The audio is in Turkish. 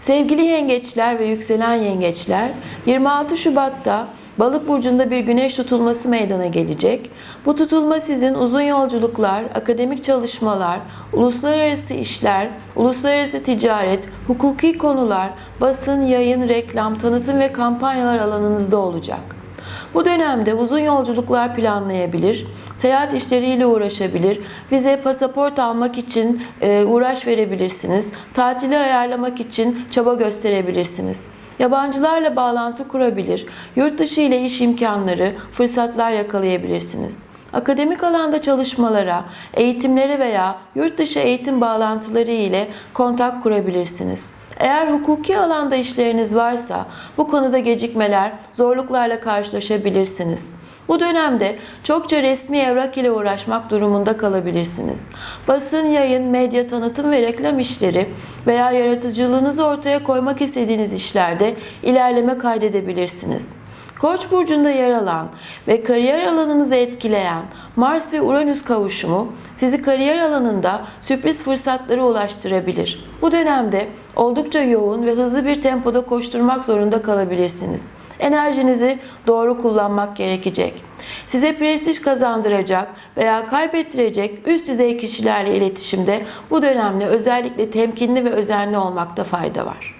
Sevgili yengeçler ve yükselen yengeçler, 26 Şubat'ta Balık burcunda bir güneş tutulması meydana gelecek. Bu tutulma sizin uzun yolculuklar, akademik çalışmalar, uluslararası işler, uluslararası ticaret, hukuki konular, basın, yayın, reklam, tanıtım ve kampanyalar alanınızda olacak. Bu dönemde uzun yolculuklar planlayabilir, seyahat işleriyle uğraşabilir, vize, pasaport almak için e, uğraş verebilirsiniz, tatiller ayarlamak için çaba gösterebilirsiniz. Yabancılarla bağlantı kurabilir, yurt dışı ile iş imkanları, fırsatlar yakalayabilirsiniz. Akademik alanda çalışmalara, eğitimlere veya yurt dışı eğitim bağlantıları ile kontak kurabilirsiniz. Eğer hukuki alanda işleriniz varsa bu konuda gecikmeler, zorluklarla karşılaşabilirsiniz. Bu dönemde çokça resmi evrak ile uğraşmak durumunda kalabilirsiniz. Basın, yayın, medya, tanıtım ve reklam işleri veya yaratıcılığınızı ortaya koymak istediğiniz işlerde ilerleme kaydedebilirsiniz. Koç burcunda yer alan ve kariyer alanınızı etkileyen Mars ve Uranüs kavuşumu sizi kariyer alanında sürpriz fırsatlara ulaştırabilir. Bu dönemde oldukça yoğun ve hızlı bir tempoda koşturmak zorunda kalabilirsiniz. Enerjinizi doğru kullanmak gerekecek. Size prestij kazandıracak veya kaybettirecek üst düzey kişilerle iletişimde bu dönemde özellikle temkinli ve özenli olmakta fayda var.